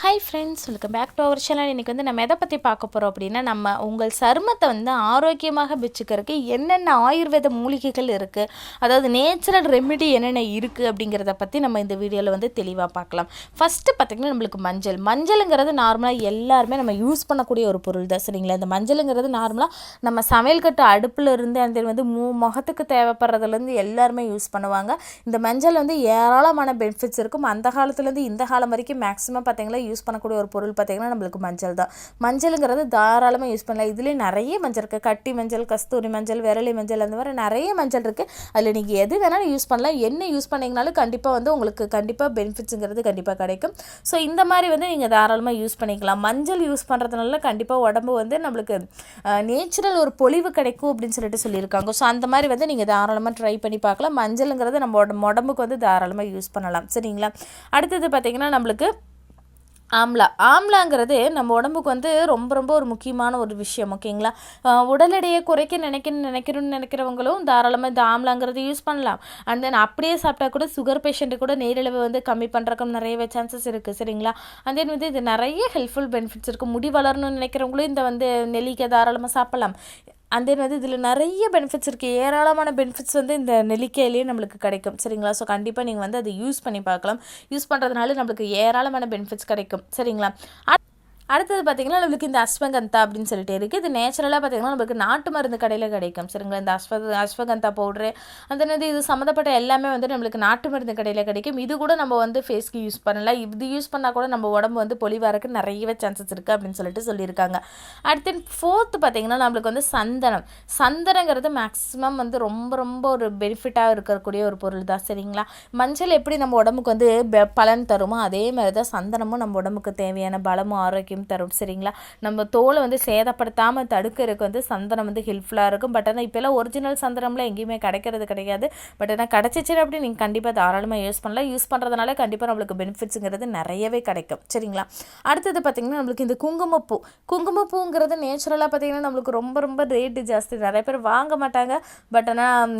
Hi friends welcome back to our channel இன்றைக்கி வந்து நம்ம எதை பற்றி பார்க்க போகிறோம் அப்படின்னா நம்ம உங்கள் சருமத்தை வந்து ஆரோக்கியமாக வச்சுக்கிறதுக்கு என்னென்ன ஆயுர்வேத மூலிகைகள் இருக்குது அதாவது நேச்சுரல் ரெமிடி என்னென்ன இருக்குது அப்படிங்கிறத பற்றி நம்ம இந்த வீடியோவில் வந்து தெளிவாக பார்க்கலாம். ஃபஸ்ட்டு பார்த்திங்கன்னா நம்மளுக்கு மஞ்சள். மஞ்சளுங்கிறது நார்மலாக எல்லாருமே நம்ம யூஸ் பண்ணக்கூடிய ஒரு பொருள் தான் சரிங்களா? இந்த மஞ்சளுங்கிறது நார்மலாக நம்ம சமையல் கட்டு அடுப்பில் இருந்து அந்த வந்து மூ முகத்துக்கு தேவைப்படுறதுலேருந்து எல்லாருமே யூஸ் பண்ணுவாங்க. இந்த மஞ்சள் வந்து ஏராளமான பெனிஃபிட்ஸ் இருக்கும். அந்த காலத்துலேருந்து இந்த காலம் வரைக்கும் மேக்ஸிமம் பார்த்திங்கன்னா யூஸ் பண்ணக்கூடிய ஒரு பொருள் பார்த்திங்கன்னா நம்மளுக்கு மஞ்சள் தான். மஞ்சளுங்கிறது தாராளமாக யூஸ் பண்ணலாம். இதுலேயே நிறைய மஞ்சள் இருக்குது கட்டி மஞ்சள் கஸ்தூரி மஞ்சள் விரலி மஞ்சள் அந்த மாதிரி நிறைய மஞ்சள் இருக்குது அதில் நீங்கள் எது வேணாலும் யூஸ் பண்ணலாம். என்ன யூஸ் பண்ணிங்கனாலும் கண்டிப்பாக வந்து உங்களுக்கு கண்டிப்பாக பெனிஃபிட்ஸுங்கிறது கண்டிப்பாக கிடைக்கும். ஸோ இந்த மாதிரி வந்து நீங்கள் தாராளமாக யூஸ் பண்ணிக்கலாம். மஞ்சள் யூஸ் பண்ணுறதுனால கண்டிப்பாக உடம்பு வந்து நம்மளுக்கு நேச்சுரல் ஒரு பொலிவு கிடைக்கும் அப்படின்னு சொல்லிட்டு சொல்லியிருக்காங்க. ஸோ அந்த மாதிரி வந்து நீங்கள் தாராளமாக ட்ரை பண்ணி பார்க்கலாம். மஞ்சளுங்கிறது நம்ம உடம்புக்கு வந்து தாராளமாக யூஸ் பண்ணலாம். சரிங்களா? அடுத்தது பார்த்திங்கன்னா நம்மளுக்கு ஆம்லா. ஆம்லாங்கிறது நம்ம உடம்புக்கு வந்து ரொம்ப ரொம்ப ஒரு முக்கியமான ஒரு விஷயம் ஓகேங்களா? உடல் எடையை குறைக்க நினைக்க நினைக்கணும்னு நினைக்கிறவங்களும் தாராளமாக இந்த ஆம்லாங்கிறது யூஸ் பண்ணலாம். அண்ட் தென் அப்படியே சாப்பிட்டா கூட சுகர் பேஷண்ட்டு கூட நீரிழிவு வந்து கம்மி பண்ணுறக்கும் நிறையவே சான்சஸ் இருக்குது சரிங்களா? அண்ட் தென் வந்து இது நிறைய ஹெல்ப்ஃபுல் பெனிஃபிட்ஸ் இருக்குது முடி வளரணும்னு நினைக்கிறவங்களும் இந்த வந்து நெல்லிக்காய் தாராளமாக சாப்பிடலாம். அண்ட் தென் வந்து இதில் நிறைய பெனிஃபிட்ஸ் இருக்குது ஏராளமான பெனிஃபிட்ஸ் வந்து இந்த நெல்லிக்கையிலேயே நம்மளுக்கு கிடைக்கும். சரிங்களா? ஸோ கண்டிப்பாக நீங்கள் வந்து அதை யூஸ் பண்ணி பார்க்கலாம். யூஸ் பண்ணுறதுனால நம்மளுக்கு ஏராளமான பெனிஃபிட்ஸ் கிடைக்கும். சரிங்களா? அடுத்தது பார்த்திங்கன்னா நம்மளுக்கு இந்த அஸ்வகந்தா அப்படின்னு சொல்லிட்டு இருக்குது இது நேச்சுரலாக பார்த்திங்கன்னா நம்மளுக்கு நாட்டு மருந்து கடையில் கிடைக்கும். சரிங்களா? இந்த அஸ்வ அஸ்வகந்தா பவுட்ரு அந்த மாதிரி இது சம்மந்தப்பட்ட எல்லாமே வந்து நம்மளுக்கு நாட்டு மருந்து கடையில் கிடைக்கும். இது கூட நம்ம வந்து ஃபேஸ்க்கு யூஸ் பண்ணலாம். இது யூஸ் பண்ணால் கூட நம்ம உடம்பு வந்து பொலிவாரக்கு நிறையவே சான்சஸ் இருக்குது அப்படின்னு சொல்லிட்டு சொல்லியிருக்காங்க. அடுத்து ஃபோர்த்து பார்த்திங்கன்னா நம்மளுக்கு வந்து சந்தனம். சந்தனங்கிறது மேக்ஸிமம் வந்து ரொம்ப ரொம்ப ஒரு பெனிஃபிட்டாக இருக்கக்கூடிய ஒரு பொருள் தான் சரிங்களா? மஞ்சள் எப்படி நம்ம உடம்புக்கு வந்து பலன் தருமோ அதே மாதிரி தான் சந்தனமும் நம்ம உடம்புக்கு தேவையான பலமும் ஆரோக்கியம் தரும் சரிங்களா? நம்ம தோலை வந்து சேதப்படுத்தாமல் தடுக்கிறதுக்கு வந்து சந்தனம் வந்து ஹெல்ப்ஃபுல்லாக இருக்கும். பட் ஆனால் இப்போல்லாம் ஒரிஜினல் சந்தனம்லாம் எங்கேயுமே கிடைக்கிறது கிடையாது. பட் ஆனால் கிடச்சிச்சு அப்படி நீங்கள் கண்டிப்பாக தாராளமாக யூஸ் பண்ணலாம். யூஸ் பண்ணுறதுனால கண்டிப்பாக நம்மளுக்கு பெனிஃபிட்ஸுங்கிறது நிறையவே கிடைக்கும் சரிங்களா? அடுத்தது பார்த்திங்கன்னா நம்மளுக்கு இந்த குங்குமப்பூ. குங்குமப்பூங்கிறது நேச்சுரலாக பார்த்திங்கன்னா நம்மளுக்கு ரொம்ப ரொம்ப ரேட்டு ஜாஸ்தி. நிறைய பேர் வாங்க மாட்டாங்க. பட் ஆனால்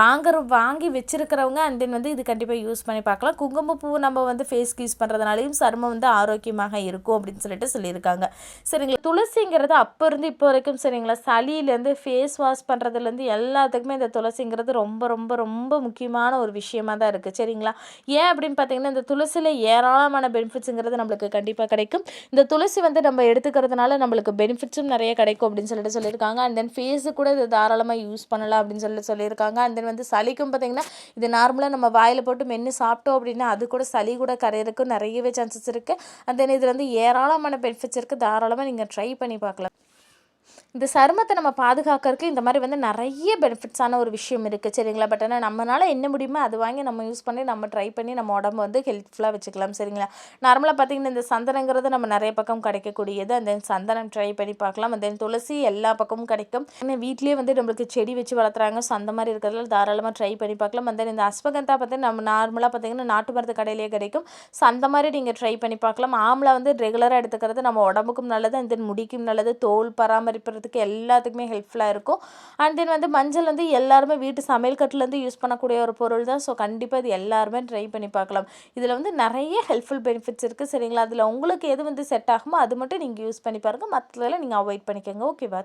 வாங்குற வாங்கி வச்சிருக்கிறவங்க அண்ட் தென் வந்து இது கண்டிப்பாக யூஸ் பண்ணி பார்க்கலாம். குங்குமப்பூ நம்ம வந்து ஃபேஸ்க்கு யூஸ் பண்ணுறதுனாலையும் சருமம் வந்து ஆரோக்கியமாக இருக்கும் அப்படின்னு சொல்லி சொல்லிட்டு சொல்லியிருக்காங்க. சரிங்களா? துளசிங்கிறது அப்போ இருந்து இப்போ வரைக்கும் சரிங்களா? சளியிலேருந்து ஃபேஸ் வாஷ் பண்ணுறதுலேருந்து எல்லாத்துக்குமே இந்த துளசிங்கிறது ரொம்ப ரொம்ப ரொம்ப முக்கியமான ஒரு விஷயமா தான் இருக்குது சரிங்களா? ஏன் அப்படின்னு பார்த்தீங்கன்னா இந்த துளசியில் ஏராளமான பெனிஃபிட்ஸுங்கிறது நம்மளுக்கு கண்டிப்பாக கிடைக்கும். இந்த துளசி வந்து நம்ம எடுத்துக்கிறதுனால நம்மளுக்கு பெனிஃபிட்ஸும் நிறைய கிடைக்கும் அப்படின்னு சொல்லிட்டு சொல்லியிருக்காங்க. அண்ட் தென் ஃபேஸு கூட இது தாராளமாக யூஸ் பண்ணலாம் அப்படின்னு சொல்லிட்டு சொல்லியிருக்காங்க. அண்ட் தென் வந்து சளிக்கும் பார்த்தீங்கன்னா இது நார்மலாக நம்ம வாயில் போட்டு மென்று சாப்பிட்டோம் அப்படின்னா அது கூட சளி கூட கரையிறதுக்கும் நிறையவே சான்சஸ் இருக்குது அண்ட் தென் இதில் வந்து ஏராளமான பெனிஃபிட்ஸ் இருக்குது தாராளமாக நீங்கள் ட்ரை பண்ணி பார்க்கலாம். இந்த சருமத்தை நம்ம பாதுகாக்கிறதுக்கு இந்த மாதிரி வந்து நிறைய பெனிஃபிட்ஸான ஒரு விஷயம் இருக்குது சரிங்களா? பட் ஆனால் நம்மளால் என்ன முடியுமோ அது வாங்கி நம்ம யூஸ் பண்ணி நம்ம ட்ரை பண்ணி நம்ம உடம்பு வந்து ஹெல்ப்ஃபுல்லாக வச்சுக்கலாம் சரிங்களா? நார்மலாக பார்த்தீங்கன்னா இந்த சந்தனங்கிறது நம்ம நிறைய பக்கம் கிடைக்கக்கூடியது. அந்த சந்தனம் ட்ரை பண்ணி பார்க்கலாம். அந்த துளசி எல்லா பக்கமும் கிடைக்கும். ஏன்னா வீட்லேயே வந்து நம்மளுக்கு செடி வச்சு வளர்த்துறாங்க. ஸோ அந்த மாதிரி இருக்கிறதுல தாராளமாக ட்ரை பண்ணி பார்க்கலாம். அந்த இந்த அஸ்வகந்தா பார்த்தீங்கன்னா நம்ம நார்மலாக பார்த்தீங்கன்னா நாட்டு மருந்து கடையிலேயே கிடைக்கும். ஸோ அந்த மாதிரி நீங்கள் ட்ரை பண்ணி பார்க்கலாம். ஆம்லா வந்து ரெகுலராக எடுத்துக்கிறது நம்ம உடம்புக்கும் நல்லது. அண்ட் தென் முடிக்கும் நல்லது. தோல் பண்ணுறதுக்கு எல்லாத்துக்குமே ஹெல்ப்ஃபுல்லாக இருக்கும். அண்ட் தென் வந்து மஞ்சள் வந்து எல்லாருமே வீட்டு சமையல் கட்டுலேருந்து யூஸ் பண்ணக்கூடிய ஒரு பொருள் தான். ஸோ கண்டிப்பாக இது எல்லாருமே ட்ரை பண்ணி பார்க்கலாம். இதில் வந்து நிறைய ஹெல்ப்ஃபுல் பெனிஃபிட்ஸ் இருக்குது சரிங்களா? அதில் உங்களுக்கு எது வந்து செட் ஆகுமோ அது மட்டும் நீங்கள் யூஸ் பண்ணி பாருங்கள் மற்றதெல்லாம் நீங்கள் அவாய்ட் பண்ணிக்கோங்க. ஓகேவா